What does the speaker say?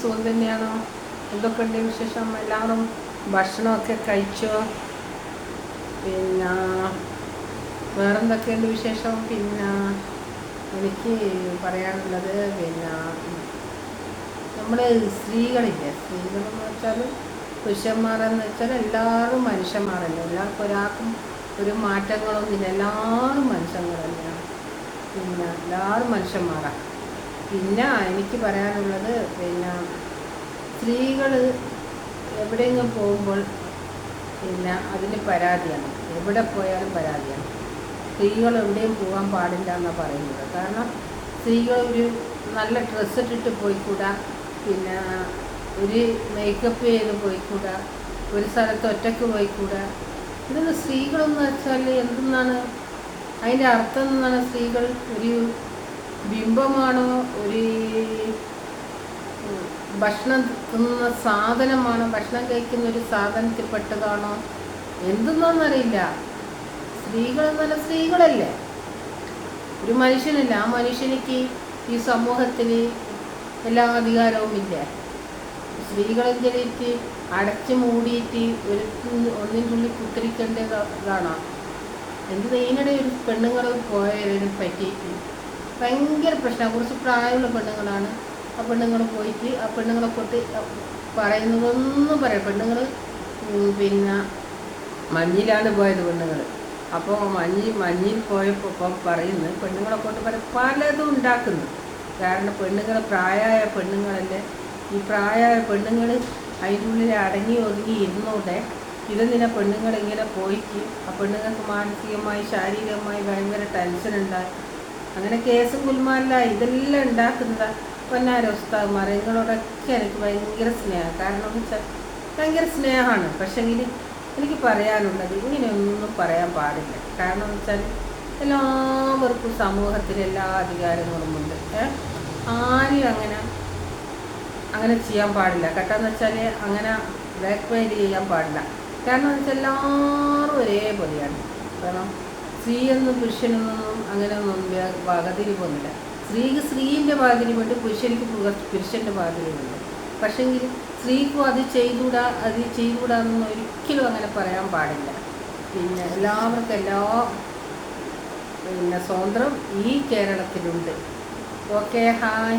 സുഖം തന്നെയാണോ? എന്തൊക്കെയുണ്ട് വിശേഷം? എല്ലാവരും ഭക്ഷണമൊക്കെ കഴിച്ചോ? പിന്നെ വേറെന്തൊക്കെയുണ്ട് വിശേഷം? പിന്നെ എനിക്ക് പറയാനുള്ളത് പിന്നെ നമ്മൾ സ്ത്രീകളില്ലേ? സ്ത്രീകളെന്ന് വെച്ചാൽ പുരുഷന്മാരെന്ന് വെച്ചാൽ എല്ലാവരും മനുഷ്യന്മാരല്ലേ? എല്ലാവർക്കും ഒരാൾക്കും ഒരു മാറ്റങ്ങളൊന്നുമില്ല എല്ലാവരും മനുഷ്യന്മാർ പിന്നെ എല്ലാവരും മനുഷ്യന്മാരാണ് പിന്നെ എനിക്ക് പറയാനുള്ളത് പിന്നെ സ്ത്രീകൾ എവിടെയെങ്കിലും പോകുമ്പോൾ പിന്നെ അതിന് പരാതിയാണ്. എവിടെ പോയാലും പരാതിയാണ്. സ്ത്രീകൾ എവിടെയും പോകാൻ പാടില്ല എന്നാണ് പറയുന്നത്. കാരണം സ്ത്രീകൾ ഒരു നല്ല ഡ്രസ്സ് ഇട്ടിട്ട് പോയിക്കൂടാ. പിന്നെ ഒരു മേക്കപ്പ് ചെയ്ത് പോയിക്കൂടാ. ഒരു സ്ഥലത്ത് ഒറ്റയ്ക്ക് പോയിക്കൂടാ. ഇതൊന്ന് സ്ത്രീകളെന്ന് വെച്ചാൽ എന്തെന്നാണ്? അതിന്റെ അർത്ഥം എന്നാണ് സ്ത്രീകൾ ഒരു ബിംബമാണോ ഒരു ഭക്ഷണം തിന്നുന്ന സാധനമാണോ ഭക്ഷണം കഴിക്കുന്ന ഒരു സാധനത്തിൽ പെട്ടതാണോ? എന്തെന്നറിയില്ല സ്ത്രീകൾ എന്നല്ല സ്ത്രീകളല്ലേ? ഒരു മനുഷ്യനല്ല. ആ മനുഷ്യനിക്ക് ഈ സമൂഹത്തിൽ എല്ലാ അധികാരവും ഇല്ല. സ്ത്രീകളെ സ്ത്രീകളെഞ്ചലിട്ട് അടച്ചു മൂടിയിട്ട് ഒരു ഒന്നിനുള്ളിൽ ഉള്ളിൽ ഇതാണോ എന്ത് ഇതിനിടെ ഒരു പെണ്ണുങ്ങൾ പോയതിനെ പറ്റിയിട്ട് ഭയങ്കര പ്രശ്നം. കുറച്ച് പ്രായമുള്ള പെണ്ണുങ്ങളാണ്. ആ പെണ്ണുങ്ങൾ പോയിട്ട് ആ പെണ്ണുങ്ങളെ കൊണ്ട് പറയുന്നതൊന്നും പറയാം പെണ്ണുങ്ങൾ പിന്നെ മഞ്ഞിലാണ് പോയത് പെണ്ണുങ്ങൾ അപ്പോൾ മഞ്ഞിൽ മഞ്ഞിൽ പോയപ്പോൾ ഇപ്പം പറയുന്നത് പെണ്ണുങ്ങളെ കൊണ്ട് പറയും പലതും ഉണ്ടാക്കുന്നു. കാരണം പെണ്ണുങ്ങൾ പ്രായമായ പെണ്ണുങ്ങളല്ലേ. ഈ പ്രായമായ പെണ്ണുങ്ങൾ അതിന്റെ ഉള്ളിൽ അടങ്ങി ഒതുങ്ങി ഇരുന്നോടെ ഇതെന്തിനാ പെണ്ണുങ്ങൾ ഇങ്ങനെ പോയിട്ട് ആ പെണ്ണുങ്ങൾക്ക് മാനസികമായി ശാരീരികമായി ഭയങ്കര ടെൻഷൻ ഉണ്ടായി അങ്ങനെ കേസും കുൽമാല്ല ഇതെല്ലാം ഉണ്ടാക്കുന്ന പൊന്നാര ഉസ്താവുമാർ നിങ്ങളോടൊക്കെ എനിക്ക് ഭയങ്കര സ്നേഹം. കാരണം എന്ന് വെച്ചാൽ ഭയങ്കര സ്നേഹമാണ്. പക്ഷെങ്കിൽ എനിക്ക് പറയാനുള്ളത് ഇങ്ങനെയൊന്നും പറയാൻ പാടില്ല. കാരണം എന്ന് വെച്ചാൽ എല്ലാവർക്കും സമൂഹത്തിൽ എല്ലാ അധികാരങ്ങളും ഉണ്ട്. ഏ? ആരും അങ്ങനെ അങ്ങനെ ചെയ്യാൻ പാടില്ല. കേട്ടെന്ന് വെച്ചാൽ അങ്ങനെ ബ്ലാക്ക് മെയിൽ ചെയ്യാൻ പാടില്ല. കാരണം എന്ന് വെച്ചാൽ എല്ലാവരും ഒരേപോലെയാണ്. കാരണം സ്ത്രീ എന്നും പുരുഷനെന്നൊന്നും അങ്ങനെ വകതിരിവൊന്നുമില്ല സ്ത്രീക്ക് സ്ത്രീന്റെ വാതിരിവുണ്ട് പുരുഷനിക്ക് പുരുഷന്റെ വാതിരിവുണ്ട് പക്ഷെങ്കിൽ സ്ത്രീക്കും അത് ചെയ്തുകൂടാ അത് ചെയ്തുകൂടാന്നൊന്നും ഒരിക്കലും അങ്ങനെ പറയാൻ പാടില്ല. പിന്നെ എല്ലാവർക്കും എല്ലാ പിന്നെ സ്വാതന്ത്ര്യം ഈ കേരളത്തിലുണ്ട്. Okay hi.